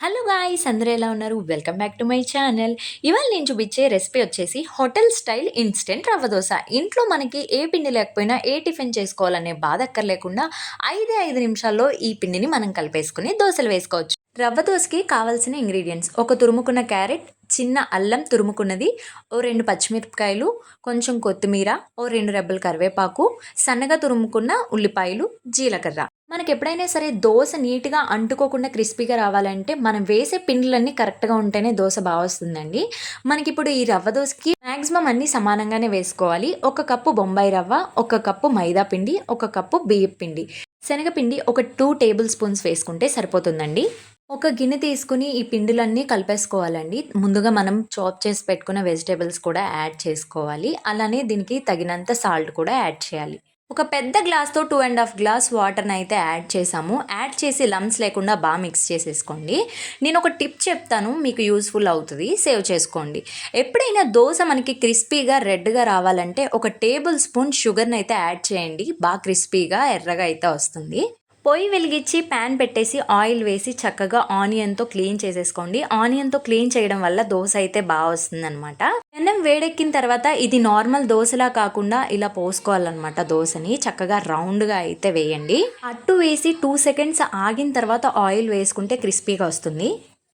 Hello guys అందరూ ఎలా ఉన్నారు? Welcome back to my channel. ఇవాళ నేను చూపించే రెసిపీ వచ్చేసి hotel style instant rava dosa. ఇంట్లో మనకి ఏ పిండి లేకపోయినా ఏ టిఫిన్ చేసుకోవాలనే బాధ అక్కర్లేకుండా ఐదే ఐదు నిమిషాల్లో ఈ పిండిని మనం కలిపేసుకుని దోశలు వేసుకోవచ్చు. రవ్వ దోశకి కావాల్సిన ఇంగ్రీడియంట్స్ ఒక తురుముకున్న క్యారెట్ చిన్న అల్లం తురుముకున్నది ఓ రెండు పచ్చిమిరపకాయలు కొంచెం కొత్తిమీర ఓ రెండు రెబ్బలు కరివేపాకు సన్నగా తురుముకున్న ఉల్లిపాయలు జీలకర్ర. మనకి ఎప్పుడైనా సరే దోశ నీట్గా అంటుకోకుండా క్రిస్పీగా రావాలంటే మనం వేసే పిండిలన్నీ కరెక్ట్గా ఉంటేనే దోశ బాగా వస్తుందండి. మనకి ఇప్పుడు ఈ రవ్వ దోశకి మ్యాక్సిమం అన్నీ సమానంగానే వేసుకోవాలి. ఒక కప్పు బొంబాయి రవ్వ ఒక కప్పు మైదా పిండి ఒక కప్పు బియ్యం పిండి. శనగపిండి ఒక టూ టేబుల్ స్పూన్స్ వేసుకుంటే సరిపోతుందండి. ఒక గిన్నె తీసుకుని ఈ పిండిలన్నీ కలిపేసుకోవాలండి. ముందుగా మనం చాప్ చేసి పెట్టుకున్న వెజిటేబుల్స్ కూడా యాడ్ చేసుకోవాలి. అలానే దీనికి తగినంత సాల్ట్ కూడా యాడ్ చేయాలి. ఒక పెద్ద గ్లాస్తో టూ అండ్ హాఫ్ గ్లాస్ వాటర్ని అయితే యాడ్ చేసాము. యాడ్ చేసి లమ్స్ లేకుండా బాగా మిక్స్ చేసేసుకోండి. నేను ఒక టిప్ చెప్తాను మీకు యూస్ఫుల్ అవుతుంది. సేవ్ చేసుకోండి. ఎప్పుడైనా దోశ మనకి క్రిస్పీగా రెడ్గా రావాలంటే ఒక టేబుల్ స్పూన్ షుగర్ని అయితే యాడ్ చేయండి. బాగా క్రిస్పీగా ఎర్రగా అయితే వస్తుంది. పొయ్యి వెలిగించి ప్యాన్ పెట్టేసి ఆయిల్ వేసి చక్కగా ఆనియన్తో క్లీన్ చేసేసుకోండి. ఆనియన్తో క్లీన్ చేయడం వల్ల దోశ అయితే బాగా వస్తుందన్నమాట. అన్నం వేడెక్కిన తర్వాత ఇది నార్మల్ దోశలా కాకుండా ఇలా పోసుకోవాలన్నమాట దోశని. చక్కగా రౌండ్గా అయితే వేయండి. అట్టు వేసి టూ సెకండ్స్ ఆగిన తర్వాత ఆయిల్ వేసుకుంటే క్రిస్పీగా వస్తుంది.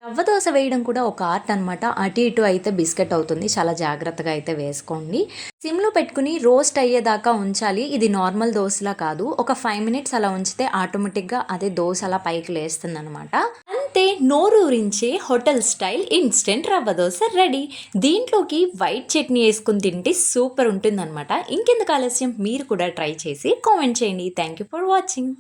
రవ్వ దోశ వేయడం కూడా ఒక ఆర్ట్ అనమాట అటు ఇటు అయితే బిస్కెట్ అవుతుంది. చాలా జాగ్రత్తగా అయితే వేసుకోండి. సిమ్లో పెట్టుకుని రోస్ట్ అయ్యేదాకా ఉంచాలి. ఇది నార్మల్ దోశలా కాదు. ఒక ఫైవ్ మినిట్స్ అలా ఉంచితే ఆటోమేటిక్గా అదే దోశ అలా పైకి లేస్తుంది అనమాట అంతే నోరూరించే hotel style instant rava dosa ready. దీంట్లోకి వైట్ చట్నీ వేసుకుని తింటే సూపర్ ఉంటుందన్నమాట. ఇంకెందుకు ఆలస్యం? మీరు కూడా ట్రై చేసి కామెంట్ చేయండి. Thank you for watching.